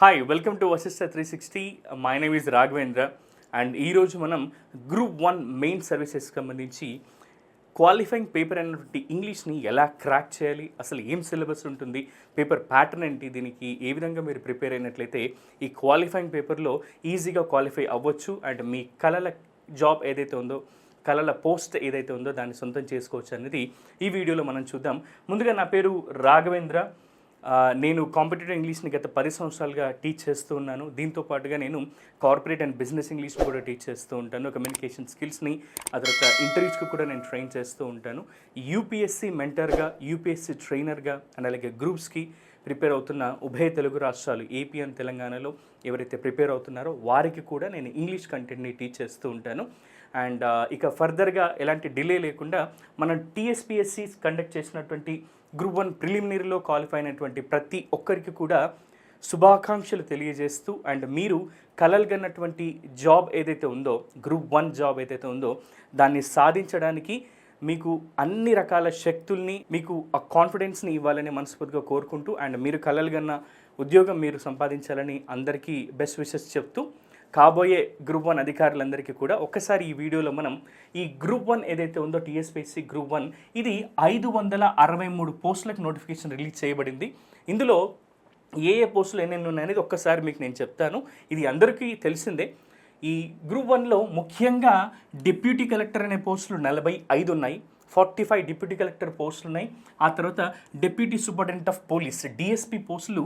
Hi welcome to Vashishta three sixty my name is Raghavendra and ఈరోజు మనం group one main services సంబంధించి qualifying paper అనేటువంటి ఇంగ్లీష్ని ఎలా క్రాక్ చేయాలి అసలు ఏం సిలబస్ ఉంటుంది పేపర్ ప్యాటర్న్ ఏంటి దీనికి ఏ విధంగా మీరు ప్రిపేర్ అయినట్లయితే ఈ క్వాలిఫైయింగ్ పేపర్లో ఈజీగా క్వాలిఫై అవ్వచ్చు. అండ్ మీ కళల జాబ్ ఏదైతే ఉందో కళల పోస్ట్ ఏదైతే ఉందో దాన్ని సొంతం చేసుకోవచ్చు అనేది ఈ వీడియోలో మనం చూద్దాం. ముందుగా నా పేరు రాఘవేంద్ర నేను కాంపిటేటివ్ ఇంగ్లీష్ని గత పది సంవత్సరాలుగా టీచ్ చేస్తూ ఉన్నాను. దీంతో పాటుగా నేను కార్పొరేట్ అండ్ బిజినెస్ ఇంగ్లీష్ కూడా టీచ్ చేస్తూ ఉంటాను. కమ్యూనికేషన్ స్కిల్స్ని ఆ తర్వాత ఇంటర్వ్యూస్కి కూడా నేను ట్రైన్ చేస్తూ ఉంటాను. యూపీఎస్సీ మెంటర్గా యూపీఎస్సీ ట్రైనర్గా అండ్ అలాగే గ్రూప్స్కి ప్రిపేర్ అవుతున్న ఉభయ తెలుగు రాష్ట్రాలు ఏపీ అండ్ తెలంగాణలో ఎవరైతే ప్రిపేర్ అవుతున్నారో వారికి కూడా నేను ఇంగ్లీష్ కంటెంట్ని టీచ్ చేస్తూ ఉంటాను. అండ్ ఇక ఫర్దర్గా ఎలాంటి డిలే లేకుండా మనం టీఎస్పిఎస్సి కండక్ట్ చేసినటువంటి గ్రూప్ వన్ ప్రిలిమినరీలో క్వాలిఫై అయినటువంటి ప్రతి ఒక్కరికి కూడా శుభాకాంక్షలు తెలియజేస్తూ అండ్ మీరు కలలుగన్నటువంటి జాబ్ ఏదైతే ఉందో గ్రూప్ వన్ జాబ్ ఏదైతే ఉందో దాన్ని సాధించడానికి మీకు అన్ని రకాల శక్తుల్ని మీకు ఆ కాన్ఫిడెన్స్ని ఇవ్వాలని మనస్ఫూర్తిగా కోరుకుంటూ అండ్ మీరు కలలుగన్న ఉద్యోగం మీరు సంపాదించాలని అందరికీ బెస్ట్ విషెస్ చెప్తూ కాబోయే గ్రూప్ వన్ అధికారులందరికీ కూడా ఒక్కసారి ఈ వీడియోలో మనం ఈ గ్రూప్ వన్ ఏదైతే ఉందో టీఎస్పీఎస్సీ గ్రూప్ వన్ ఇది ఐదు వందల అరవై మూడు పోస్టులకు నోటిఫికేషన్ రిలీజ్ చేయబడింది. ఇందులో ఏ ఏ పోస్టులు ఎన్నెన్ని ఉన్నాయనేది ఒక్కసారి మీకు నేను చెప్తాను. ఇది అందరికీ తెలిసిందే. ఈ గ్రూప్ వన్లో ముఖ్యంగా డిప్యూటీ కలెక్టర్ అనే పోస్టులు నలభై ఐదు ఉన్నాయి. ఫార్టీ ఫైవ్ డిప్యూటీ కలెక్టర్ పోస్టులు ఉన్నాయి. ఆ తర్వాత deputy superintendent of police DSP పోస్టులు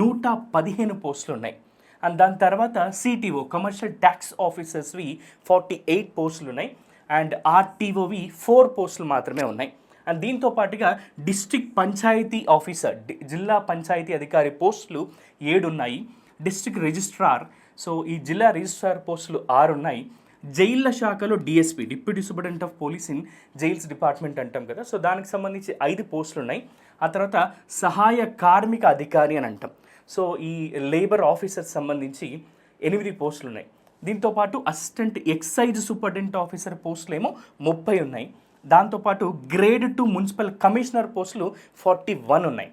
నూట పదిహేను పోస్టులు ఉన్నాయి. అండ్ దాని తర్వాత సిటీఓ కమర్షియల్ ట్యాక్స్ ఆఫీసర్స్వి ఫార్టీ ఎయిట్ పోస్టులు ఉన్నాయి. అండ్ ఆర్టీఓవి ఫోర్ పోస్టులు మాత్రమే ఉన్నాయి. అండ్ దీంతో పాటుగా డిస్ట్రిక్ట్ పంచాయతీ ఆఫీసర్ జిల్లా పంచాయతీ అధికారి పోస్టులు ఏడు ఉన్నాయి. డిస్ట్రిక్ట్ రిజిస్ట్రార్ సో ఈ జిల్లా రిజిస్ట్రార్ పోస్టులు ఆరు ఉన్నాయి. జైళ్ళ శాఖలో DSP deputy superintendent of police in jails department అంటాం కదా. సో దానికి సంబంధించి ఐదు పోస్టులు ఉన్నాయి. ఆ తర్వాత సహాయ కార్మిక అధికారి అని అంటాం. సో ఈ లేబర్ ఆఫీసర్ సంబంధించి ఎనిమిది పోస్టులు ఉన్నాయి. దీంతో పాటు అసిస్టెంట్ ఎక్సైజ్ సూపరింటెండెంట్ ఆఫీసర్ పోస్టులు ఏమో ముప్పై ఉన్నాయి. దాంతోపాటు గ్రేడ్ టూ మున్సిపల్ కమిషనర్ పోస్టులు ఫార్టీ వన్ ఉన్నాయి.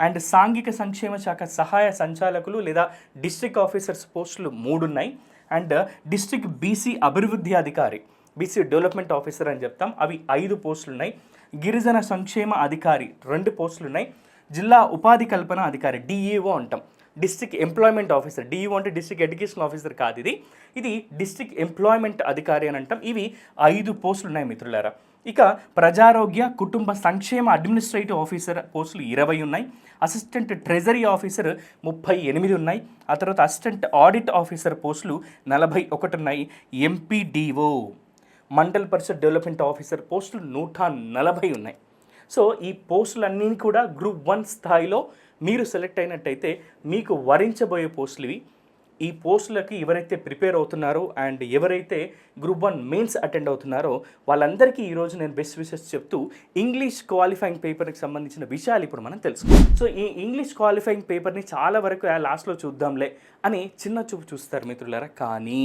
అండ్ సాంఘిక సంక్షేమ శాఖ సహాయ సంచాలకులు లేదా డిస్ట్రిక్ట్ ఆఫీసర్స్ పోస్టులు మూడు ఉన్నాయి. అండ్ డిస్ట్రిక్ట్ బీసీ అభివృద్ధి అధికారి బీసీ డెవలప్మెంట్ ఆఫీసర్ అని చెప్తాం. అవి ఐదు పోస్టులు ఉన్నాయి. గిరిజన సంక్షేమ అధికారి రెండు పోస్టులు ఉన్నాయి. జిల్లా ఉపాధి కల్పన అధికారి డిఈఓ అంటాం. డిస్ట్రిక్ట్ ఎంప్లాయ్మెంట్ ఆఫీసర్ డిఈఓ అంటే డిస్ట్రిక్ట్ ఎడ్యుకేషన్ ఆఫీసర్ కాదు ఇది. ఇది డిస్ట్రిక్ట్ ఎంప్లాయ్మెంట్ అధికారి అని అంటాం. ఇవి ఐదు పోస్టులు ఉన్నాయి మిత్రులారా. ఇక ప్రజారోగ్య కుటుంబ సంక్షేమ అడ్మినిస్ట్రేటివ్ ఆఫీసర్ పోస్టులు ఇరవై ఉన్నాయి. అసిస్టెంట్ ట్రెజరీ ఆఫీసర్ ముప్పై ఎనిమిది ఉన్నాయి. ఆ తర్వాత అసిస్టెంట్ ఆడిట్ ఆఫీసర్ పోస్టులు నలభై ఒకటి ఉన్నాయి. MPDO mandal parishad development officer పోస్టులు నూట నలభై ఉన్నాయి. సో ఈ పోస్టులన్నీ కూడా గ్రూప్ వన్ స్థాయిలో మీరు సెలెక్ట్ అయినట్టయితే మీకు వరించబోయే పోస్టులు ఇవి ఈ పోస్టులకి ఎవరైతే ప్రిపేర్ అవుతున్నారో అండ్ ఎవరైతే గ్రూప్ వన్ మెయిన్స్ అటెండ్ అవుతున్నారో వాళ్ళందరికీ ఈరోజు నేను బెస్ట్ విషెస్ చెప్తూ ఇంగ్లీష్ క్వాలిఫైయింగ్ పేపర్కి సంబంధించిన విషయాలు ఇప్పుడు మనం తెలుసుకోవాలి సో ఈ ఇంగ్లీష్ క్వాలిఫైయింగ్ పేపర్ని చాలా వరకు ఆ లాస్ట్లో చూద్దాంలే అని చిన్న చూపు చూస్తారు మిత్రులారా. కానీ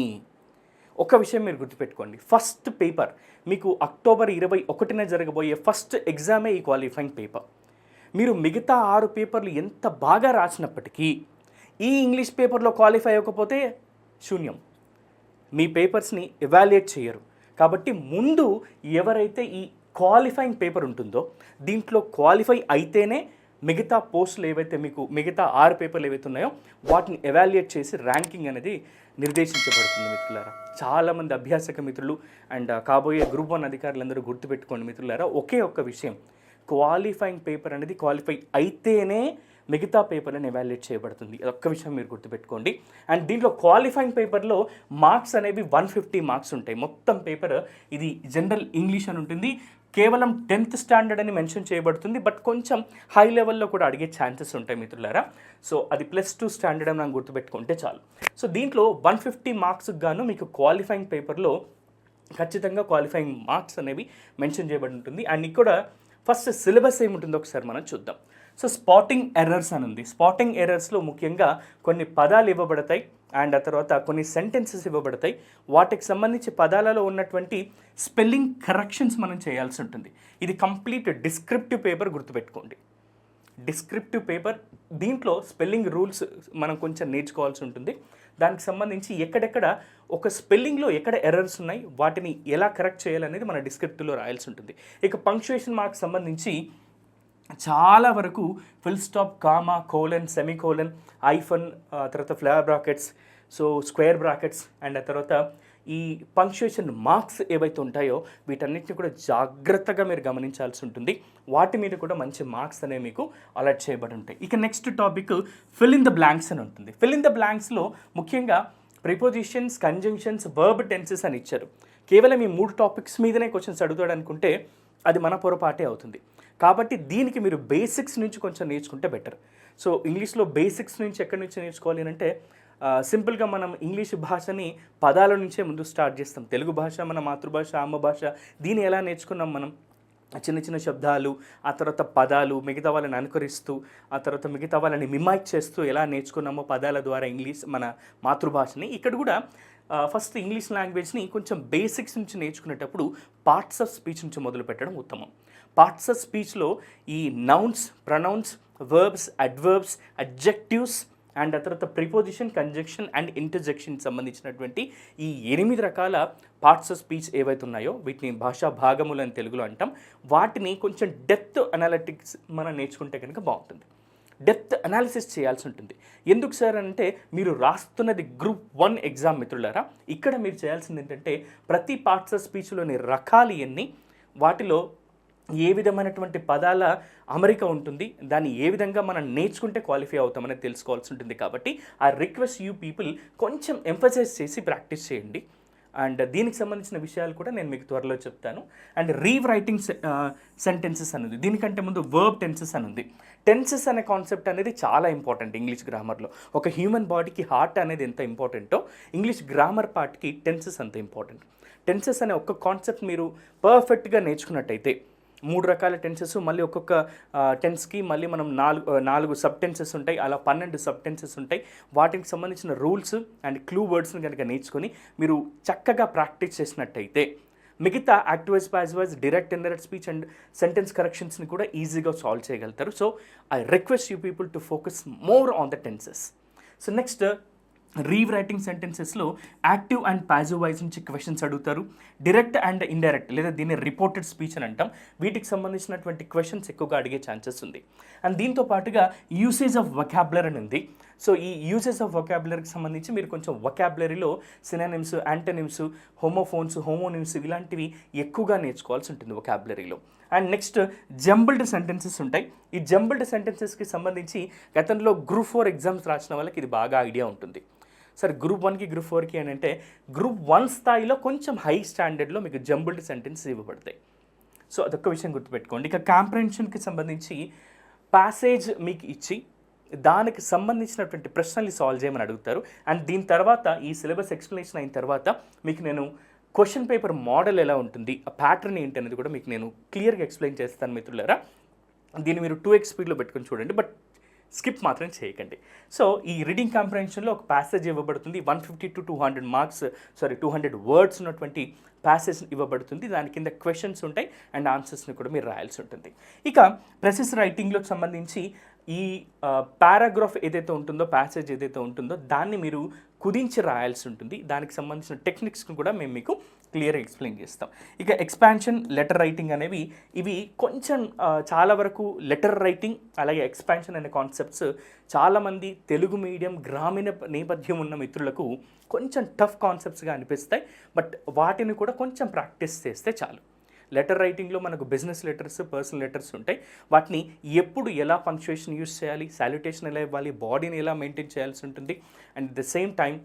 ఒక విషయం మీరు గుర్తుపెట్టుకోండి. ఫస్ట్ పేపర్ మీకు అక్టోబర్ ఇరవై ఒకటిన జరగబోయే ఫస్ట్ ఎగ్జామే ఈ క్వాలిఫైయింగ్ పేపర్. మీరు మిగతా ఆరు పేపర్లు ఎంత బాగా రాసినప్పటికీ ఈ ఇంగ్లీష్ పేపర్లో క్వాలిఫై అవ్వకపోతే శూన్యం. మీ పేపర్స్ని ఎవాల్యుయేట్ చేయరు. కాబట్టి ముందు ఎవరైతే ఈ క్వాలిఫైయింగ్ పేపర్ ఉంటుందో దీంట్లో క్వాలిఫై అయితేనే మిగతా పోస్టులు ఏవైతే మీకు మిగతా ఆరు పేపర్లు ఏవైతే ఉన్నాయో వాటిని ఎవాల్యుయేట్ చేసి ర్యాంకింగ్ అనేది నిర్దేశించబడుతుంది మిత్రులారా. చాలామంది అభ్యాసక మిత్రులు అండ్ కాబోయే గ్రూప్ వన్ అధికారులందరూ గుర్తుపెట్టుకోండి మిత్రులారా. ఒకే ఒక్క విషయం క్వాలిఫైయింగ్ పేపర్ అనేది క్వాలిఫై అయితేనే మిగతా పేపర్లను ఎవాల్యుయేట్ చేయబడుతుంది. అదొక్క ఒక్క విషయం మీరు గుర్తుపెట్టుకోండి. అండ్ దీంట్లో క్వాలిఫైయింగ్ పేపర్లో మార్క్స్ అనేవి వన్ ఫిఫ్టీ మార్క్స్ ఉంటాయి. మొత్తం పేపర్ ఇది జనరల్ ఇంగ్లీష్ అని ఉంటుంది. కేవలం టెన్త్ స్టాండర్డ్ అని మెన్షన్ చేయబడుతుంది. బట్ కొంచెం హై లెవెల్లో కూడా అడిగే ఛాన్సెస్ ఉంటాయి మిత్రులారా. సో అది ప్లస్ టూ స్టాండర్డ్ అని నాకు గుర్తుపెట్టుకుంటే చాలు. సో దీంట్లో వన్ ఫిఫ్టీ మార్క్స్కి గాను మీకు క్వాలిఫైయింగ్ పేపర్లో ఖచ్చితంగా క్వాలిఫైయింగ్ మార్క్స్ అనేవి మెన్షన్ చేయబడి ఉంటుంది. అండ్ ఇక్కడ ఫస్ట్ సిలబస్ ఏముంటుందో ఒకసారి మనం చూద్దాం. సో స్పాటింగ్ ఎర్రర్స్ అని ఉంది. స్పాటింగ్ ఎర్రర్స్లో ముఖ్యంగా కొన్ని పదాలు ఇవ్వబడతాయి. అండ్ ఆ తర్వాత కొన్ని సెంటెన్సెస్ ఇవ్వబడతాయి. వాటికి సంబంధించి పదాలలో ఉన్నటువంటి స్పెల్లింగ్ కరెక్షన్స్ మనం చేయాల్సి ఉంటుంది. ఇది కంప్లీట్ డిస్క్రిప్టివ్ పేపర్ గుర్తుపెట్టుకోండి. డిస్క్రిప్టివ్ పేపర్ దీంట్లో స్పెల్లింగ్ రూల్స్ మనం కొంచెం నేర్చుకోవాల్సి ఉంటుంది. దానికి సంబంధించి ఎక్కడెక్కడ ఒక స్పెల్లింగ్లో ఎక్కడ ఎర్రర్స్ ఉన్నాయి వాటిని ఎలా కరెక్ట్ చేయాలనేది మన డిస్క్రిప్టివ్లో రాయాల్సి ఉంటుంది. ఇక పంక్చుయేషన్ మార్క్స్ సంబంధించి చాలా వరకు full stop comma colon semicolon hyphen తర్వాత flower brackets so square brackets and ఆ తర్వాత ఈ పంక్చుయేషన్ మార్క్స్ ఏవైతే ఉంటాయో వీటన్నిటిని కూడా జాగ్రత్తగా మీరు గమనించాల్సి ఉంటుంది. వాటి మీద కూడా మంచి మార్క్స్ అనేవి మీకు అలర్ట్ చేయబడి ఉంటాయి. ఇక next topic fill in the blanks అని ఉంటుంది. ఫిల్ ఇన్ ద బ్లాంక్స్లో ముఖ్యంగా ప్రిపోజిషన్స్ కంజంక్షన్స్ వర్బ్ టెన్సెస్ అని ఇచ్చారు. కేవలం ఈ మూడు టాపిక్స్ మీదనే క్వశ్చన్స్ అడుగుతాడు అనుకుంటే అది మన పొరపాటే అవుతుంది. కాబట్టి దీనికి మీరు బేసిక్స్ నుంచి కొంచెం నేర్చుకుంటే బెటర్. సో ఇంగ్లీష్లో బేసిక్స్ నుంచి ఎక్కడి నుంచి నేర్చుకోవాలి అని అంటే సింపుల్గా మనం ఇంగ్లీష్ భాషని పదాల నుంచే ముందు స్టార్ట్ చేస్తాం. తెలుగు భాష మన మాతృభాష అమ్మ భాష దీన్ని ఎలా నేర్చుకున్నాం మనం? చిన్న చిన్న శబ్దాలు ఆ తర్వాత పదాలు మిగతా వాళ్ళని అనుకరిస్తూ ఆ తర్వాత మిగతా వాళ్ళని మిమైక్ చేస్తూ ఎలా నేర్చుకున్నామో పదాల ద్వారా ఇంగ్లీష్ మన మాతృభాషని ఇక్కడ కూడా ఫస్ట్ ఇంగ్లీష్ లాంగ్వేజ్ని కొంచెం బేసిక్స్ నుంచి నేర్చుకునేటప్పుడు పార్ట్స్ ఆఫ్ స్పీచ్ నుంచి మొదలు పెట్టడం ఉత్తమం. పార్ట్స్ ఆఫ్ స్పీచ్లో ఈ nouns pronouns verbs adverbs adjectives and ఆ తర్వాత ప్రిపోజిషన్ కంజక్షన్ అండ్ ఇంటర్జెక్షన్ సంబంధించినటువంటి ఈ ఎనిమిది రకాల పార్ట్స్ ఆఫ్ స్పీచ్ ఏవైతే ఉన్నాయో వీటిని భాషా భాగములు అని తెలుగులో అంటాం. వాటిని కొంచెం డెప్త్ అనాలిటిక్స్ మనం నేర్చుకుంటే కనుక బాగుంటుంది. డెప్త్ అనాలిసిస్ చేయాల్సి ఉంటుంది. ఎందుకు సార్ అంటే మీరు రాస్తున్నది గ్రూప్ వన్ ఎగ్జామ్ మిత్రులారా ఇక్కడ మీరు చేయాల్సింది ఏంటంటే ప్రతి పార్ట్స్ ఆఫ్ స్పీచ్లోని రకాలు ఎన్ని వాటిలో ఏ విధమైనటువంటి పదాల అమరిక ఉంటుంది దాన్ని ఏ విధంగా మనం నేర్చుకుంటే క్వాలిఫై అవుతామని తెలుసుకోవాల్సి ఉంటుంది కాబట్టి ఆ రిక్వెస్ట్ యూ పీపుల్ కొంచెం ఎంఫసైజ్ చేసి ప్రాక్టీస్ చేయండి. అండ్ దీనికి సంబంధించిన విషయాలు కూడా నేను మీకు త్వరలో చెప్తాను. అండ్ రీరైటింగ్ సెంటెన్సెస్ అనేది. దీనికంటే ముందు వర్బ్ టెన్సెస్ అని ఉంది టెన్సెస్ అనే కాన్సెప్ట్ అనేది చాలా ఇంపార్టెంట్ ఇంగ్లీష్ గ్రామర్లో ఒక హ్యూమన్ బాడీకి హార్ట్ అనేది ఎంత ఇంపార్టెంటో ఇంగ్లీష్ గ్రామర్ పార్ట్కి టెన్సెస్ అంత ఇంపార్టెంట్ టెన్సెస్ అనే ఒక్క కాన్సెప్ట్ మీరు పర్ఫెక్ట్గా నేర్చుకున్నట్టయితే మూడు రకాల టెన్సెస్ మళ్ళీ ఒక్కొక్క టెన్స్కి మళ్ళీ మనం నాలుగు నాలుగు సబ్ టెన్సెస్ ఉంటాయి. అలా పన్నెండు సబ్ టెన్సెస్ ఉంటాయి. వాటికి సంబంధించిన రూల్స్ అండ్ క్లూ వర్డ్స్ని కనుక నేర్చుకొని మీరు చక్కగా ప్రాక్టీస్ చేసినట్టయితే మిగతా active voice passive voice direct indirect speech and sentence కరెక్షన్స్ని కూడా ఈజీగా సాల్వ్ చేయగలుగుతారు. So I request you people to focus more on the tenses. So next rewriting సెంటెన్సెస్లో active and passive voice నుంచి క్వశ్చన్స్ అడుగుతారు. డైరెక్ట్ అండ్ ఇండైరెక్ట్ లేదా దీన్ని reported speech అని అంటాం. వీటికి సంబంధించినటువంటి క్వశ్చన్స్ ఎక్కువగా అడిగే ఛాన్సెస్ ఉంది. అండ్ దీంతో పాటుగా యూసేజ్ ఆఫ్ వొకాబులర్ అని ఉంది. సో ఈ యూసేజ్ ఆఫ్ వొకాబులరీకి సంబంధించి మీరు కొంచెం వొకాబులరీలో సినానిమ్స్ యాంటనిమ్స్ హోమోఫోన్స్ హోమోనిమ్స్ ఇలాంటివి ఎక్కువగా నేర్చుకోవాల్సి ఉంటుంది వొకాబులరీలో అండ్ నెక్స్ట్ జంబుల్డ్ సెంటెన్సెస్ ఉంటాయి. ఈ జంబుల్డ్ సెంటెన్సెస్కి సంబంధించి గతంలో గ్రూప్ ఫోర్ ఎగ్జామ్స్ రాసిన వాళ్ళకి ఇది బాగా ఐడియా ఉంటుంది. సరే గ్రూప్ వన్కి గ్రూప్ ఫోర్కి అని అంటే గ్రూప్ వన్ స్థాయిలో కొంచెం హై స్టాండర్డ్లో మీకు జంబుల్డ్ సెంటెన్స్ ఇవ్వబడతాయి. సో అదొక విషయం గుర్తుపెట్టుకోండి. ఇక కాంప్రహెన్షన్కి సంబంధించి ప్యాసేజ్ మీకు ఇచ్చి దానికి సంబంధించినటువంటి ప్రశ్నల్ని సాల్వ్ చేయమని అడుగుతారు. అండ్ దీని తర్వాత ఈ సిలబస్ ఎక్స్ప్లెనేషన్ అయిన తర్వాత మీకు నేను క్వశ్చన్ పేపర్ మోడల్ ఎలా ఉంటుంది ఆ ప్యాటర్న్ ఏంటి అనేది కూడా మీకు నేను క్లియర్గా ఎక్స్ప్లెయిన్ చేస్తాను మిత్రులారా. దీన్ని మీరు టూ ఎక్స్ స్పీడ్లో పెట్టుకొని చూడండి. బట్ స్కిప్ మాత్రం చేయకండి. సో ఈ రీడింగ్ కాంప్రహెన్షన్లో ఒక ప్యాసేజ్ ఇవ్వబడుతుంది. One fifty to two hundred marks sorry two hundred words ఉన్నటువంటి ప్యాసేజ్ ఇవ్వబడుతుంది. దాని కింద క్వశ్చన్స్ ఉంటాయి. అండ్ ఆన్సర్స్ని కూడా మీరు రాయాల్సి ఉంటుంది. ఇక ప్రెసెస్ రైటింగ్లోకి సంబంధించి ఈ పారాగ్రాఫ్ ఏదైతే ఉంటుందో ప్యాసేజ్ ఏదైతే ఉంటుందో దాన్ని మీరు కుదించి రాయాల్సి ఉంటుంది. దానికి సంబంధించిన టెక్నిక్స్ని కూడా మేము మీకు క్లియర్గా ఎక్స్ప్లెయిన్ చేస్తాం. ఇక ఎక్స్పాన్షన్ లెటర్ రైటింగ్ అనేవి ఇవి కొంచెం చాలా వరకు లెటర్ రైటింగ్ అలాగే ఎక్స్పాన్షన్ అనే కాన్సెప్ట్స్ చాలామంది తెలుగు మీడియం గ్రామీణ నేపథ్యం ఉన్న మిత్రులకు కొంచెం టఫ్ కాన్సెప్ట్స్గా అనిపిస్తాయి. బట్ వాటిని కూడా కొంచెం ప్రాక్టీస్ చేస్తే చాలు. లెటర్ రైటింగ్లో మనకు బిజినెస్ లెటర్స్ పర్సనల్ లెటర్స్ ఉంటాయి. వాటిని ఎప్పుడు ఎలా పంక్చుయేషన్ యూస్ చేయాలి సాల్యుటేషన్ ఎలా ఇవ్వాలి బాడీని ఎలా మెయింటైన్ చేయాల్సి ఉంటుంది and the same time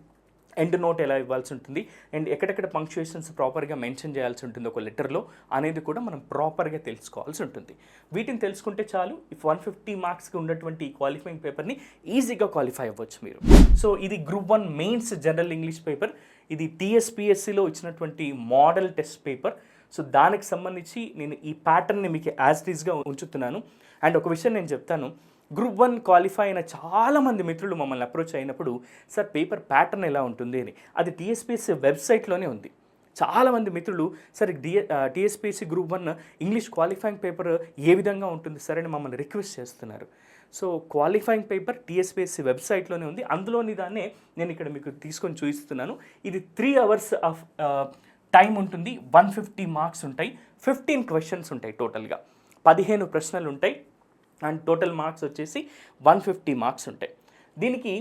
end note ఎలా ఇవ్వాల్సి ఉంటుంది అండ్ ఎక్కడెక్కడ పంక్చుయేషన్స్ ప్రాపర్గా మెన్షన్ చేయాల్సి ఉంటుంది ఒక లెటర్లో అనేది కూడా మనం ప్రాపర్గా తెలుసుకోవాల్సి ఉంటుంది. వీటిని తెలుసుకుంటే చాలు ఇఫ్ వన్ ఫిఫ్టీ మార్క్స్కి ఉన్నటువంటి ఈ క్వాలిఫైయింగ్ పేపర్ని ఈజీగా క్వాలిఫై అవ్వచ్చు మీరు. సో ఇది group one mains general English paper ఇది టీఎస్పిఎస్సిలో ఇచ్చినటువంటి మోడల్ టెస్ట్ పేపర్ సో దానికి సంబంధించి నేను ఈ ప్యాటర్న్ని మీకు యాజ్ టీజ్గా ఉంచుతున్నాను. అండ్ ఒక విషయం నేను చెప్తాను. గ్రూప్ వన్ క్వాలిఫై అయిన చాలామంది మిత్రులు మమ్మల్ని అప్రోచ్ అయినప్పుడు సార్ పేపర్ ప్యాటర్న్ ఎలా ఉంటుంది? అని. అది టీఎస్పీఎస్సీ వెబ్సైట్లోనే ఉంది. చాలామంది మిత్రులు sir DA TSPSC group one English qualifying paper ఏ విధంగా ఉంటుంది సరే అని మమ్మల్ని రిక్వెస్ట్ చేస్తున్నారు. సో క్వాలిఫైయింగ్ పేపర్ టీఎస్పీఎస్సీ వెబ్సైట్లోనే ఉంది. అందులోని దాన్నే నేను ఇక్కడ మీకు తీసుకొని చూపిస్తున్నాను. ఇది త్రీ అవర్స్ ఆఫ్ టైం ఉంటుంది వన్ ఫిఫ్టీ మార్క్స్ ఉంటాయి ఫిఫ్టీన్ క్వశ్చన్స్ ఉంటాయి టోటల్గా. పదిహేను ప్రశ్నలు ఉంటాయి అండ్ టోటల్ మార్క్స్ వచ్చేసి వన్ ఫిఫ్టీ మార్క్స్ ఉంటాయి. దీనికి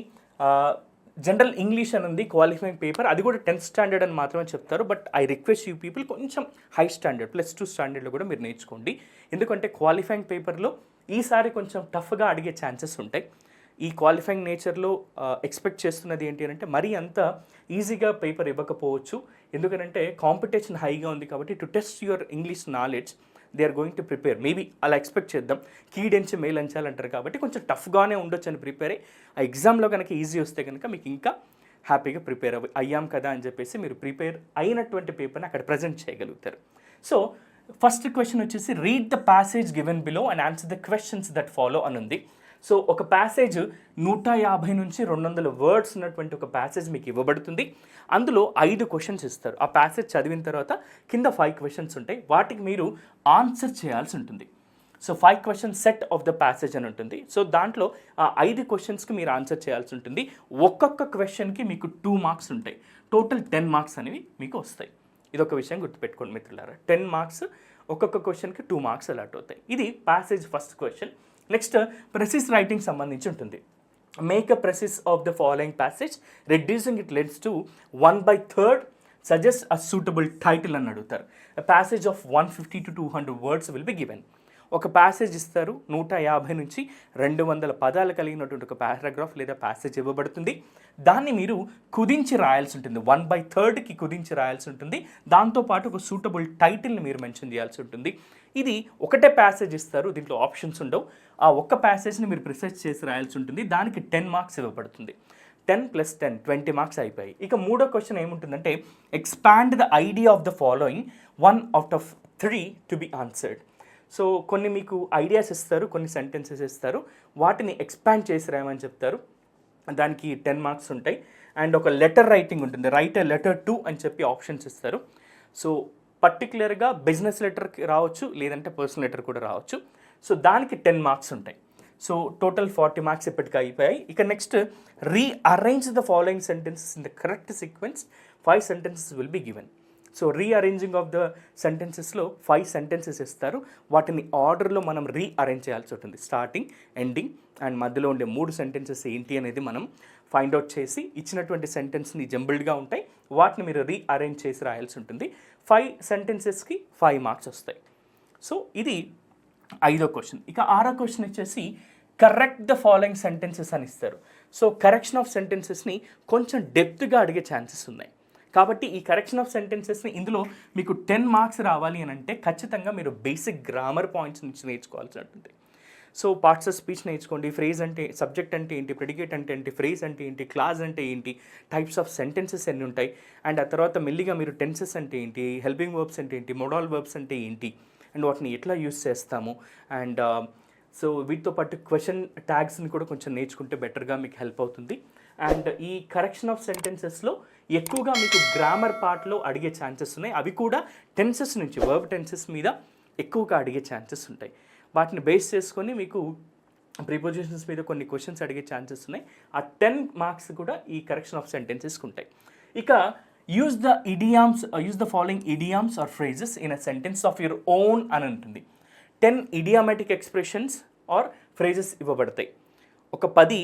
జనరల్ ఇంగ్లీష్ అని ఉంది క్వాలిఫైయింగ్ పేపర్. అది కూడా టెన్త్ స్టాండర్డ్ అని మాత్రమే చెప్తారు but I request you people కొంచెం హై స్టాండర్డ్ ప్లస్ టూ స్టాండర్డ్లో కూడా మీరు నేర్చుకోండి. ఎందుకంటే క్వాలిఫైయింగ్ పేపర్లో ఈసారి కొంచెం టఫ్గా అడిగే ఛాన్సెస్ ఉంటాయి. ఈ క్వాలిఫైయింగ్ నేచర్లో ఎక్స్పెక్ట్ చేస్తున్నది ఏంటి అని అంటే మరీ అంత ఈజీగా పేపర్ ఇవ్వకపోవచ్చు. ఎందుకంటే కాంపిటీషన్ హైగా ఉంది కాబట్టి to test your English knowledge they are going to prepare maybe అలా ఎక్స్పెక్ట్ చేద్దాం. కీడెంచి మెయిల్ అంచాలంటారు కాబట్టి కొంచెం టఫ్గానే ఉండొచ్చు అని ప్రిపేర్ అయ్యి ఆ ఎగ్జామ్లో కనుక ఈజీ వస్తే కనుక మీకు ఇంకా హ్యాపీగా ప్రిపేర్ అవ్వ అయ్యాం కదా అని చెప్పేసి మీరు ప్రిపేర్ అయినటువంటి పేపర్ని అక్కడ ప్రజెంట్ చేయగలుగుతారు. సో ఫస్ట్ క్వశ్చన్ వచ్చేసి read the passage given below and answer the questions that follow అని ఉంది సో ఒక ప్యాసేజ్ నూట యాభై నుంచి రెండు వందల వర్డ్స్ ఉన్నటువంటి ఒక ప్యాసేజ్ మీకు ఇవ్వబడుతుంది. అందులో ఐదు క్వశ్చన్స్ ఇస్తారు. ఆ ప్యాసేజ్ చదివిన తర్వాత కింద ఫైవ్ క్వశ్చన్స్ ఉంటాయి. వాటికి మీరు ఆన్సర్ చేయాల్సి ఉంటుంది. So five question set of the passage అని ఉంటుంది. సో దాంట్లో ఆ ఐదు క్వశ్చన్స్కి మీరు ఆన్సర్ చేయాల్సి ఉంటుంది. ఒక్కొక్క క్వశ్చన్కి మీకు టూ మార్క్స్ ఉంటాయి. టోటల్ టెన్ మార్క్స్ అనేవి మీకు వస్తాయి. ఇదొక విషయం గుర్తుపెట్టుకోండి మిత్రులారా. టెన్ మార్క్స్ ఒక్కొక్క క్వశ్చన్కి టూ మార్క్స్ అలాట్ అవుతాయి. ఇది passage first question next precis writing సంబంధించి ఉంటుంది. Make a precis of the following passage reducing it leads to one by third suggest a suitable title అని అడుగుతారు. Passage of one fifty to two hundred words will be given ఒక passage ఇస్తారు నూట యాభై నుంచి రెండు వందల పదాలు కలిగినటువంటి ఒక పారాగ్రాఫ్ లేదా ప్యాసేజ్ ఇవ్వబడుతుంది. దాన్ని మీరు కుదించి రాయాల్సి ఉంటుంది. వన్ బై థర్డ్కి కుదించి రాయాల్సి ఉంటుంది. దాంతోపాటు ఒక సూటబుల్ టైటిల్ని మీరు మెన్షన్ చేయాల్సి ఉంటుంది. ఇది ఒకటే ప్యాసేజ్ ఇస్తారు దీంట్లో ఆప్షన్స్ ఉండవు. ఆ ఒక్క ప్యాసేజ్ని మీరు ప్రిసెర్చ్ చేసి రాయాల్సి ఉంటుంది. దానికి టెన్ మార్క్స్ ఇవ్వబడుతుంది. Ten plus ten twenty marks అయిపోయాయి. ఇక మూడో క్వశ్చన్ ఏముంటుందంటే expand the idea of the following one out of three to be answered so కొన్ని మీకు ఐడియాస్ ఇస్తారు కొన్ని సెంటెన్సెస్ ఇస్తారు. వాటిని ఎక్స్పాండ్ చేసి రాయమని చెప్తారు. దానికి టెన్ మార్క్స్ ఉంటాయి. అండ్ ఒక లెటర్ రైటింగ్ ఉంటుంది. రైట్ లెటర్ టు అని చెప్పి ఆప్షన్స్ ఇస్తారు. సో పర్టికులర్గా బిజినెస్ లెటర్కి రావచ్చు లేదంటే పర్సనల్ లెటర్ కూడా రావచ్చు. సో దానికి టెన్ మార్క్స్ ఉంటాయి. సో టోటల్ ఫార్టీ మార్క్స్ ఇప్పటికి అయిపోయాయి. ఇక next rearrange the following sentences in the correct sequence five sentences will be given so rearranging of the సెంటెన్సెస్లో five sentences ఇస్తారు. వాటిని ఆర్డర్లో మనం రీఅరేంజ్ చేయాల్సి ఉంటుంది. స్టార్టింగ్ ఎండింగ్ అండ్ మధ్యలో ఉండే మూడు సెంటెన్సెస్ ఏంటి అనేది మనం ఫైండ్ అవుట్ చేసి ఇచ్చినటువంటి సెంటెన్స్ని జంబుల్డ్గా ఉంటాయి. వాటిని మీరు రీఅరేంజ్ చేసి రాయాల్సి ఉంటుంది. ఫైవ్ సెంటెన్సెస్కి ఫైవ్ మార్క్స్ వస్తాయి. సో ఇది ఐదో క్వశ్చన్ ఇక ఆరో క్వశ్చన్ వచ్చేసి కరెక్ట్ ద ఫాలోయింగ్ సెంటెన్సెస్ అని ఇస్తారు. సో కరెక్షన్ ఆఫ్ సెంటెన్సెస్ని కొంచెం డెప్త్గా అడిగే ఛాన్సెస్ ఉన్నాయి. కాబట్టి ఈ కరెక్షన్ ఆఫ్ సెంటెన్సెస్ని ఇందులో మీకు టెన్ మార్క్స్ రావాలి అని అంటే ఖచ్చితంగా మీరు బేసిక్ గ్రామర్ పాయింట్స్ నుంచి నేర్చుకోవాల్సి ఉంటుంది సో పార్ట్స్ ఆఫ్ స్పీచ్ నేర్చుకోండి. ఫ్రేజ్ అంటే సబ్జెక్ట్ అంటే ఏంటి? ప్రెడికేట్ అంటే ఏంటి? ఫ్రేజ్ అంటే ఏంటి? క్లాజ్ అంటే ఏంటి? టైప్స్ ఆఫ్ సెంటెన్సెస్ ఎన్ని ఉంటాయి? అండ్ ఆ తర్వాత మెల్లిగా మీరు టెన్సెస్ అంటే ఏంటి? హెల్పింగ్ వర్బ్స్ అంటే ఏంటి? మొడాల్ వర్బ్స్ అంటే ఏంటి? అండ్ వాటిని ఎట్లా యూస్ చేస్తాము? అండ్ సో um, వీటితో పాటు క్వశ్చన్ ట్యాగ్స్ని కూడా కొంచెం నేర్చుకుంటే బెటర్గా మీకు హెల్ప్ అవుతుంది. అండ్ ఈ కరెక్షన్ ఆఫ్ సెంటెన్సెస్లో ఎక్కువగా మీకు గ్రామర్ పార్ట్లో అడిగే ఛాన్సెస్ ఉన్నాయి. అవి కూడా టెన్సెస్ నుంచి వర్బ్ టెన్సెస్ మీద ఎక్కువగా అడిగే ఛాన్సెస్ ఉంటాయి. వాటిని బేస్ చేసుకొని మీకు ప్రిపోజిషన్స్ మీద కొన్ని క్వశ్చన్స్ అడిగే ఛాన్సెస్ ఉన్నాయి. ఆ టెన్ మార్క్స్ కూడా ఈ కరెక్షన్ ఆఫ్ సెంటెన్సెస్కి ఉంటాయి ఇక use the idioms use the following idioms or phrases in a sentence of your own అని ఉంటుంది. Ten idiomatic expressions or phrases ఇవ్వబడతాయి. ఒక పది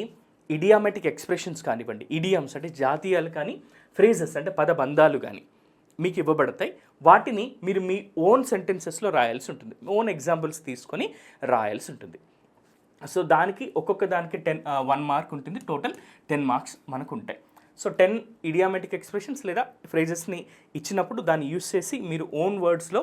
ఇడియామెటిక్ ఎక్స్ప్రెషన్స్ కానివ్వండి. ఇడియామ్స్ అంటే జాతీయాలు కానీ ఫ్రేజెస్ అంటే పదబంధాలు కానీ. మీకు ఇవ్వబడతాయి. వాటిని మీరు మీ ఓన్ సెంటెన్సెస్లో రాయాల్సి ఉంటుంది. ఓన్ ఎగ్జాంపుల్స్ తీసుకొని రాయాల్సి ఉంటుంది. సో దానికి ఒక్కొక్క దానికి టెన్ వన్ మార్క్ ఉంటుంది. టోటల్ టెన్ మార్క్స్ మనకు ఉంటాయి సో టెన్ ఇడియామెటిక్ ఎక్స్ప్రెషన్స్ లేదా ఫ్రేజెస్ని ఇచ్చినప్పుడు దాన్ని యూస్ చేసి మీరు ఓన్ వర్డ్స్లో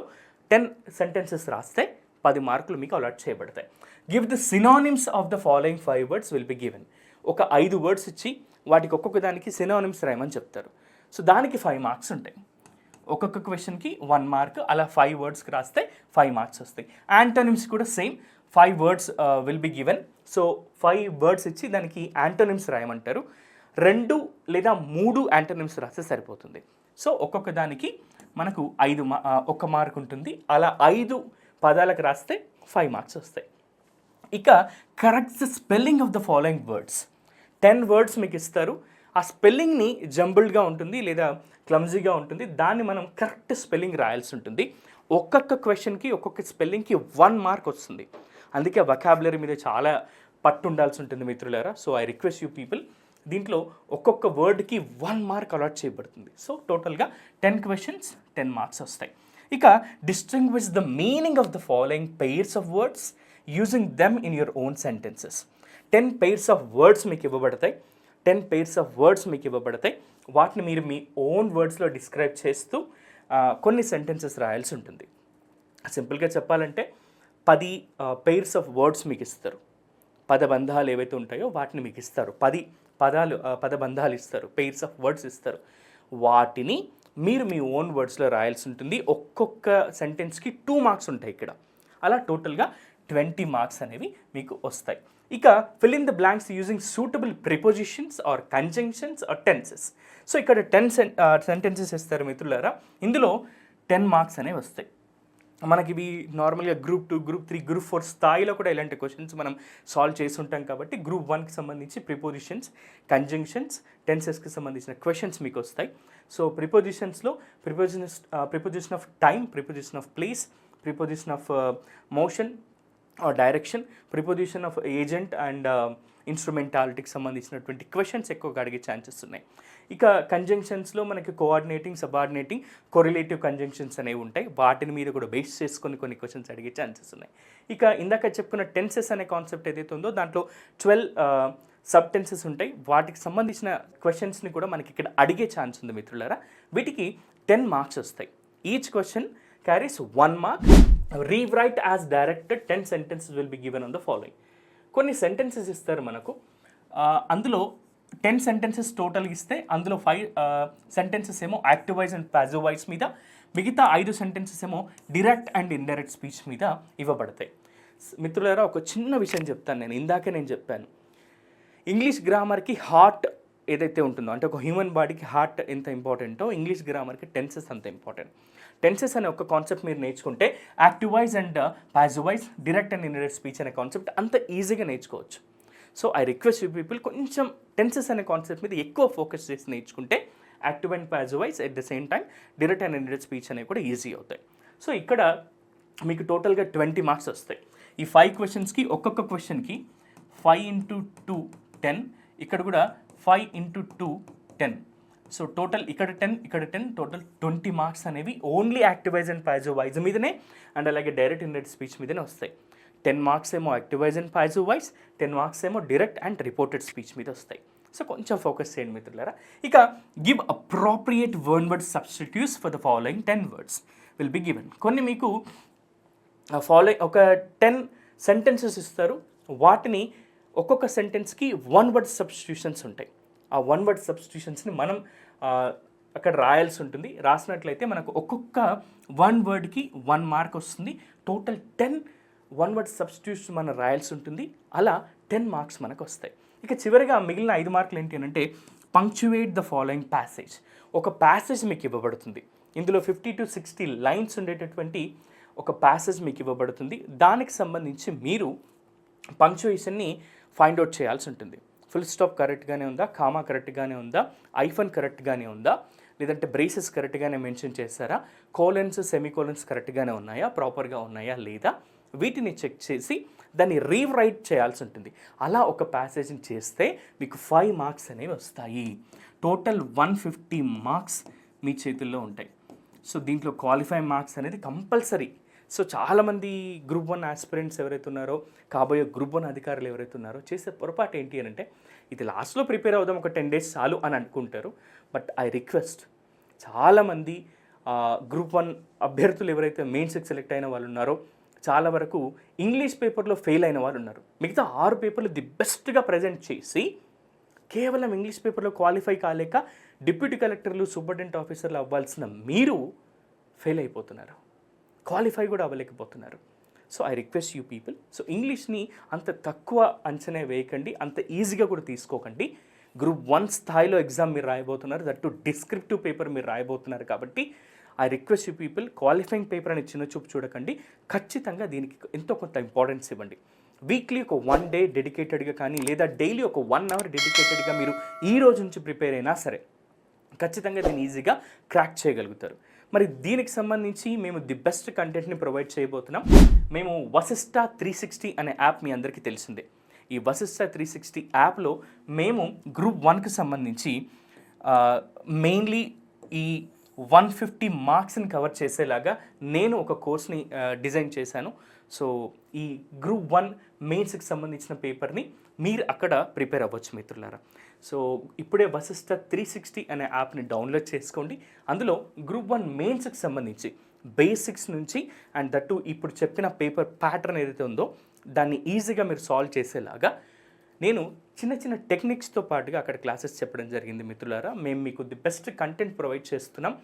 టెన్ సెంటెన్సెస్ రాస్తే పది మార్కులు మీకు అలాట్ చేయబడతాయి. Give the synonyms of the following five words will be given ఒక ఐదు వర్డ్స్ ఇచ్చి వాటికి ఒక్కొక్క దానికి సినానిమ్స్ రాయమని చెప్తారు. సో దానికి ఫైవ్ మార్క్స్ ఉంటాయి. ఒక్కొక్క క్వశ్చన్కి వన్ మార్క్ అలా ఫైవ్ వర్డ్స్కి రాస్తే ఫైవ్ మార్క్స్ వస్తాయి. యాంటోనిమ్స్ కూడా same five words will be given so five words ఇచ్చి దానికి యాంటోనిమ్స్ రాయమంటారు. రెండు లేదా మూడు యాంటోనిమ్స్ రాస్తే సరిపోతుంది. సో ఒక్కొక్క దానికి మనకు ఐదు మా uh, ఒక్క ఒక మార్క్ ఉంటుంది. అలా ఐదు పదాలకు రాస్తే ఫైవ్ మార్క్స్ వస్తాయి. ఇక correct the spelling of the following words ten words మీకు ఇస్తారు. ఆ స్పెల్లింగ్ని జంబుల్డ్గా ఉంటుంది లేదా క్లమ్జీగా ఉంటుంది. దాన్ని మనం కరెక్ట్ స్పెల్లింగ్ రాయాల్సి ఉంటుంది. ఒక్కొక్క క్వశ్చన్కి ఒక్కొక్క స్పెల్లింగ్కి వన్ మార్క్ వస్తుంది. అందుకే వకాబులరీ మీద చాలా పట్టు ఉండాల్సి ఉంటుంది మిత్రులారా. So I request you people దీంట్లో ఒక్కొక్క వర్డ్కి వన్ మార్క్ అలాట్ చేయబడుతుంది. సో టోటల్గా టెన్ క్వశ్చన్స్ టెన్ మార్క్స్ వస్తాయి. ఇక distinguish the meaning of the following pairs of words using them in your own sentences ten pairs of words మీకు ఇవ్వబడతాయి. Ten pairs of words మీకు ఇవ్వబడతాయి. వాటిని మీరు మీ ఓన్ వర్డ్స్లో డిస్క్రైబ్ చేస్తూ కొన్ని సెంటెన్సెస్ రాయాల్సి ఉంటుంది. సింపుల్గా చెప్పాలంటే పది పెయిర్స్ ఆఫ్ వర్డ్స్ మీకు ఇస్తారు. పదబంధాలు ఏవైతే ఉంటాయో వాటిని మీకు ఇస్తారు. పది పదాలు పదబంధాలు ఇస్తారు. పెయిర్స్ ఆఫ్ వర్డ్స్ ఇస్తారు. వాటిని మీరు మీ ఓన్ వర్డ్స్లో రాయాల్సి ఉంటుంది. ఒక్కొక్క సెంటెన్స్కి టూ మార్క్స్ ఉంటాయి ఇక్కడ. అలా టోటల్గా ట్వంటీ మార్క్స్ అనేవి మీకు వస్తాయి. ఇక fill in the blanks using suitable prepositions or conjunctions or tenses so ఇక్కడ టెన్ సెన్ సెంటెన్సెస్ ఇస్తారు మిత్రులారా. ఇందులో టెన్ మార్క్స్ అనేవి వస్తాయి. మనకి ఇవి నార్మల్గా group two group three group four స్థాయిలో కూడా ఇలాంటి క్వశ్చన్స్ మనం సాల్వ్ చేసి ఉంటాం కాబట్టి గ్రూప్ వన్కి సంబంధించి ప్రిపోజిషన్స్ కంజంక్షన్స్ టెన్సెస్కి సంబంధించిన క్వశ్చన్స్ మీకు వస్తాయి. So ప్రిపోజిషన్స్లో preposition preposition of time preposition of place preposition of motion direction preposition of agent and ఇన్స్ట్రుమెంటాలిటీకి సంబంధించినటువంటి క్వశ్చన్స్ ఎక్కువగా అడిగే ఛాన్సెస్ ఉన్నాయి. ఇక కంజంక్షన్స్లో మనకి కోఆర్డినేటింగ్ సబార్డినేటింగ్ కొరిలేటివ్ కంజంక్షన్స్ అనేవి ఉంటాయి. వాటిని మీద కూడా బేస్ చేసుకొని కొన్ని క్వశ్చన్స్ అడిగే ఛాన్సెస్ ఉన్నాయి. ఇక ఇందాక చెప్పుకున్న టెన్సెస్ అనే కాన్సెప్ట్ ఏదైతే ఉందో దాంట్లో ట్వెల్వ్ సబ్ టెన్సెస్ ఉంటాయి. వాటికి సంబంధించిన క్వశ్చన్స్ని కూడా మనకి ఇక్కడ అడిగే ఛాన్స్ ఉంది మిత్రులారా. వీటికి టెన్ మార్క్స్ వస్తాయి. Each question carries one mark rewrite as directed ten sentences will be given on the following కొన్ని సెంటెన్సెస్ ఇస్తారు మనకు. అందులో టెన్ సెంటెన్సెస్ టోటల్ ఇస్తే అందులో ఫైవ్ సెంటెన్సెస్ ఏమో active voice and passive voice మీద మిగతా ఐదు సెంటెన్సెస్ ఏమో డిరెక్ట్ అండ్ ఇండైరెక్ట్ స్పీచ్ మీద ఇవ్వబడతాయి. మిత్రులారా ఒక చిన్న విషయం చెప్తాను నేను. ఇందాకే నేను చెప్పాను. ఇంగ్లీష్ గ్రామర్కి హార్ట్ ఏదైతే ఉంటుందో అంటే ఒక హ్యూమన్ బాడీకి హార్ట్ ఎంత ఇంపార్టెంటో ఇంగ్లీష్ గ్రామర్కి టెన్సెస్ అంత ఇంపార్టెంట్ టెన్సెస్ అనే ఒక కాన్సెప్ట్ మీరు నేర్చుకుంటే active voice and passive voice direct and indirect speech అనే కాన్సెప్ట్ అంత ఈజీగా నేర్చుకోవచ్చు. So I request you people కొంచెం టెన్సెస్ అనే కాన్సెప్ట్ మీద ఎక్కువ ఫోకస్ చేసి నేర్చుకుంటే active and passive voice at the same time direct and indirect speech అనేవి కూడా ఈజీ అవుతాయి. సో ఇక్కడ మీకు టోటల్గా ట్వంటీ మార్క్స్ వస్తాయి. ఈ ఫైవ్ క్వశ్చన్స్కి ఒక్కొక్క క్వశ్చన్కి ఫైవ్ ఇంటూ టూ టెన్ ఇక్కడ కూడా five into two ten so total ఇక్కడ టెన్ ఇక్కడ టెన్ టోటల్ ట్వంటీ మార్క్స్ అనేవి only active voice and passive voice మీదనే అండ్ అలాగే డైరెక్ట్ ఇండైరెక్ట్ స్పీచ్ మీదనే వస్తాయి. టెన్ మార్క్స్ ఏమో active voice and passive voice ten marks ఏమో డైరెక్ట్ అండ్ రిపోర్టెడ్ స్పీచ్ మీద వస్తాయి. సో కొంచెం ఫోకస్ చేయండి మిత్రులారా. ఇక give appropriate word word substitutes for the following ten words will be given కొన్ని మీకు ఫాలో ఒక టెన్ సెంటెన్సెస్ ఇస్తారు. వాటిని ఒక్కొక్క సెంటెన్స్కి వన్ వర్డ్ సబ్స్టిట్యూషన్స్ ఉంటాయి. ఆ వన్ వర్డ్ సబ్స్టిట్యూషన్స్ని మనం అక్కడ రాయాల్సి ఉంటుంది. రాసినట్లయితే మనకు ఒక్కొక్క వన్ వర్డ్కి వన్ మార్క్ వస్తుంది. Total ten one word substitution మనం రాయాల్సి ఉంటుంది. అలా టెన్ మార్క్స్ మనకు వస్తాయి. ఇక చివరిగా మిగిలిన ఐదు మార్కులు ఏంటి అని అంటే పంక్చువేట్ ద ఫాలోయింగ్ ప్యాసేజ్ ఒక ప్యాసేజ్ మీకు ఇవ్వబడుతుంది. ఇందులో ఫిఫ్టీ టు సిక్స్టీ లైన్స్ ఉండేటటువంటి ఒక ప్యాసేజ్ మీకు ఇవ్వబడుతుంది. దానికి సంబంధించి మీరు పంక్చువేషన్ని ఫైండ్ అవుట్ చేయాల్సి ఉంటుంది. ఫుల్ స్టాప్ కరెక్ట్గానే ఉందా? కామా కరెక్ట్గానే ఉందా? ఐఫన్ కరెక్ట్గానే ఉందా? లేదంటే బ్రేసెస్ కరెక్ట్గానే మెన్షన్ చేస్తారా కోలెన్స్ సెమీకోలన్స్ కరెక్ట్గానే ఉన్నాయా? ప్రాపర్గా ఉన్నాయా? లేదా? వీటిని చెక్ చేసి దాన్ని రీరైట్ చేయాల్సి ఉంటుంది. అలా ఒక ప్యాసేజ్ని చేస్తే మీకు ఫైవ్ మార్క్స్ అనేవి వస్తాయి. టోటల్ వన్ ఫిఫ్టీ మార్క్స్ మీ చేతుల్లో ఉంటాయి. సో దీంట్లో క్వాలిఫై మార్క్స్ అనేది కంపల్సరీ సో చాలామంది గ్రూప్ వన్ ఆస్పిరెంట్స్ ఎవరైతే ఉన్నారో కాబోయే గ్రూప్ వన్ అధికారులు ఎవరైతే ఉన్నారో చేసే పొరపాటు ఏంటి అని అంటే ఇది లాస్ట్లో ప్రిపేర్ అవుదాం ఒక టెన్ డేస్ చాలు అని అనుకుంటారు. బట్ ఐ రిక్వెస్ట్ చాలామంది గ్రూప్ వన్ అభ్యర్థులు ఎవరైతే మెయిన్స్కి సెలెక్ట్ అయిన వాళ్ళు ఉన్నారో చాలా వరకు ఇంగ్లీష్ పేపర్లో ఫెయిల్ అయిన వాళ్ళు ఉన్నారు. మిగతా ఆరు పేపర్లు ది బెస్ట్గా ప్రజెంట్ చేసి కేవలం ఇంగ్లీష్ పేపర్లో క్వాలిఫై కాలేక డిప్యూటీ కలెక్టర్లు సూపరింటెండెంట్ ఆఫీసర్లు అవ్వాల్సిన మీరు ఫెయిల్ అయిపోతున్నారు. క్వాలిఫై కూడా అవ్వలేకపోతున్నారు. So I request you people so ఇంగ్లీష్ని అంత తక్కువ అంచనా వేయకండి అంత ఈజీగా కూడా తీసుకోకండి. గ్రూప్ వన్ స్థాయిలో ఎగ్జామ్ మీరు రాయబోతున్నారు దట్ టు డిస్క్రిప్టివ్ పేపర్ మీరు రాయబోతున్నారు కాబట్టి I request you people qualifying paper అని చిన్న చూపు చూడకండి. ఖచ్చితంగా దీనికి ఎంతో కొంత ఇంపార్టెన్స్ ఇవ్వండి. వీక్లీ ఒక వన్ డే డెడికేటెడ్గా కానీ లేదా డైలీ ఒక వన్ అవర్ డెడికేటెడ్గా మీరు ఈ రోజు నుంచి ప్రిపేర్ అయినా సరే ఖచ్చితంగా దీన్ని ఈజీగా క్రాక్ చేయగలుగుతారు. మరి దీనికి సంబంధించి మేము ది బెస్ట్ కంటెంట్ని ప్రొవైడ్ చేయబోతున్నాం. మేము వసిష్ట త్రీ సిక్స్టీ అనే యాప్ మీ అందరికీ తెలిసిందే. ఈ వసిష్ట త్రీ సిక్స్టీ యాప్లో మేము గ్రూప్ వన్కి సంబంధించి మెయిన్లీ ఈ వన్ ఫిఫ్టీ మార్క్స్ని కవర్ చేసేలాగా నేను ఒక కోర్స్ని డిజైన్ చేశాను. సో ఈ గ్రూప్ వన్ మెయిన్స్కి సంబంధించిన పేపర్ని మీరు అక్కడ ప్రిపేర్ అవ్వచ్చు మిత్రులారా. సో ఇప్పుడే వశిష్ట త్రీ సిక్స్టీ అనే యాప్ని డౌన్లోడ్ చేసుకోండి. అందులో గ్రూప్ వన్ మెయిన్స్కి సంబంధించి బేసిక్స్ నుంచి అండ్ దట్టు ఇప్పుడు చెప్పిన పేపర్ ప్యాటర్న్ ఏదైతే ఉందో దాన్ని ఈజీగా మీరు సాల్వ్ చేసేలాగా నేను చిన్న చిన్న టెక్నిక్స్తో పాటుగా అక్కడ క్లాసెస్ చెప్పడం జరిగింది మిత్రులారా. మేము మీకు ది బెస్ట్ కంటెంట్ ప్రొవైడ్ చేస్తున్నాం.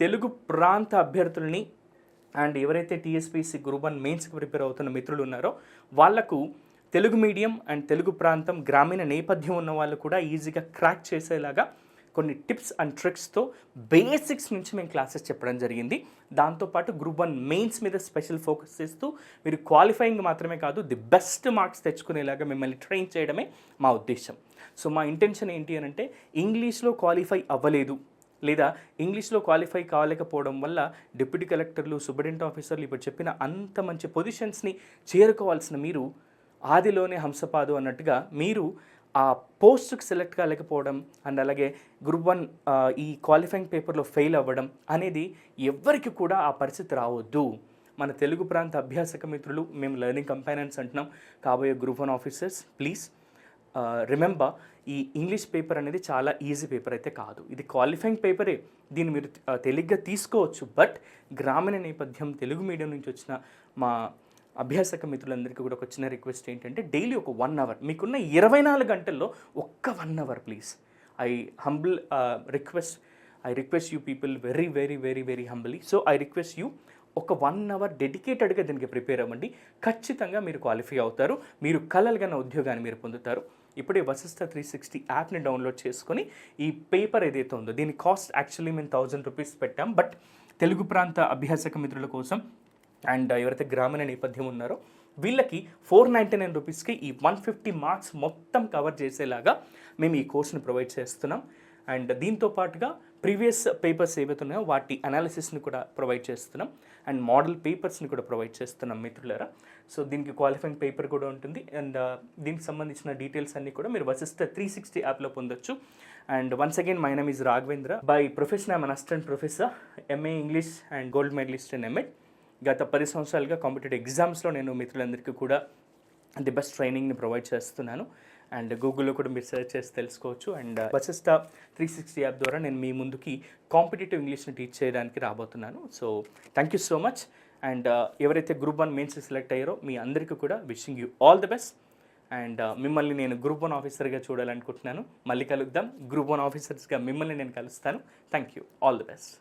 తెలుగు ప్రాంత అభ్యర్థుల్ని అండ్ ఎవరైతే టీఎస్పీసీ గ్రూప్ వన్ మెయిన్స్కి ప్రిపేర్ అవుతున్న మిత్రులు ఉన్నారో వాళ్ళకు తెలుగు మీడియం అండ్ తెలుగు ప్రాంతం గ్రామీణ నేపథ్యం ఉన్న వాళ్ళు కూడా ఈజీగా క్రాక్ చేసేలాగా కొన్ని టిప్స్ అండ్ ట్రిక్స్తో బేసిక్స్ నుంచి మేము క్లాసెస్ చెప్పడం జరిగింది. దాంతోపాటు గ్రూప్ వన్ మెయిన్స్ మీద స్పెషల్ ఫోకస్ చేస్తూ మీరు క్వాలిఫైయింగ్ మాత్రమే కాదు ది బెస్ట్ మార్క్స్ తెచ్చుకునేలాగా మిమ్మల్ని ట్రైన్ చేయడమే మా ఉద్దేశం సో మా ఇంటెన్షన్ ఏంటి అని అంటే ఇంగ్లీష్లో క్వాలిఫై అవ్వలేదు. లేదా ఇంగ్లీష్లో క్వాలిఫై కాలేకపోవడం వల్ల డిప్యూటీ కలెక్టర్లు సూపరింటెండెంట్ ఆఫీసర్లు ఇప్పుడు చెప్పిన అంత మంచి పొజిషన్స్ని చేరుకోవాల్సిన మీరు ఆదిలోనే హంసపాదు అన్నట్టుగా మీరు ఆ పోస్ట్కి సెలెక్ట్ కాలేకపోవడం అండ్ అలాగే గ్రూప్ వన్ ఈ క్వాలిఫైయింగ్ పేపర్లో ఫెయిల్ అవ్వడం అనేది ఎవ్వరికి కూడా ఆ పరిస్థితి రావద్దు. మన తెలుగు ప్రాంత అభ్యాసక మిత్రులు మేము లెర్నింగ్ కంపానియన్స్ అంటున్నాం. కాబోయే group one officers please remember ఈ ఇంగ్లీష్ పేపర్ అనేది చాలా ఈజీ పేపర్ అయితే కాదు. ఇది క్వాలిఫైయింగ్ పేపరే దీన్ని మీరు తేలిగ్గా తీసుకోవచ్చు. బట్ గ్రామీణ నేపథ్యం తెలుగు మీడియం నుంచి వచ్చిన మా అభ్యాసక మిత్రులందరికీ కూడా ఒక చిన్న రిక్వెస్ట్ ఏంటంటే డైలీ ఒక వన్ అవర్ మీకున్న ఇరవై నాలుగు గంటల్లో ఒక్క one hour please I humble request I request you people very very very very humbly so I request you ఒక వన్ అవర్ డెడికేటెడ్గా దీనికి ప్రిపేర్ అవ్వండి. ఖచ్చితంగా మీరు క్వాలిఫై అవుతారు. మీరు కలలుగా ఉద్యోగాన్ని మీరు పొందుతారు. ఇప్పుడే వశిష్ట త్రీ సిక్స్టీ యాప్ని డౌన్లోడ్ చేసుకొని ఈ పేపర్ ఏదైతే ఉందో దీని కాస్ట్ యాక్చువల్లీ మేము థౌజండ్ రూపీస్ పెట్టాం. బట్ తెలుగు ప్రాంత అభ్యాసక మిత్రుల కోసం అండ్ ఎవరైతే గ్రామీణ నేపథ్యం ఉన్నారో వీళ్ళకి ఫోర్ నైంటీ నైన్ రూపీస్కి ఈ వన్ ఫిఫ్టీ మార్క్స్ మొత్తం కవర్ చేసేలాగా మేము ఈ కోర్సును ప్రొవైడ్ చేస్తున్నాం. అండ్ దీంతో పాటుగా ప్రీవియస్ పేపర్స్ ఏవైతే ఉన్నాయో వాటి అనాలిసిస్ని కూడా ప్రొవైడ్ చేస్తున్నాం. అండ్ మోడల్ పేపర్స్ని కూడా ప్రొవైడ్ చేస్తున్నాం మిత్రులారా. సో దీనికి క్వాలిఫైయింగ్ పేపర్ కూడా ఉంటుంది. అండ్ uh, దీనికి సంబంధించిన డీటెయిల్స్ అన్నీ కూడా మీరు వసిష్ట త్రీ సిక్స్టీ యాప్లో పొందొచ్చు. And once again my name is Raghavendra by profession I'm an assistant professor MA English and gold medalist and MEd గత పది సంవత్సరాలుగా కాంపిటేటివ్ ఎగ్జామ్స్లో నేను మిత్రులందరికీ కూడా ది బెస్ట్ ట్రైనింగ్ని ప్రొవైడ్ చేస్తున్నాను. అండ్ గూగుల్లో కూడా మీరు సెర్చ్ చేసి తెలుసుకోవచ్చు. And Vasishta three sixty app ద్వారా నేను మీ ముందుకి కాంపిటేటివ్ ఇంగ్లీష్ని టీచ్ చేయడానికి రాబోతున్నాను. So thank you so much and uh, ఎవరైతే గ్రూప్ వన్ మెయిన్స్ సెలెక్ట్ అయ్యారో మీ అందరికీ కూడా wishing you all the best and uh, మిమ్మల్ని నేను గ్రూప్ వన్ ఆఫీసర్గా చూడాలనుకుంటున్నాను. మళ్ళీ కలుద్దాం. గ్రూప్ వన్ ఆఫీసర్స్గా మిమ్మల్ని నేను కలుస్తాను. Thank you all the best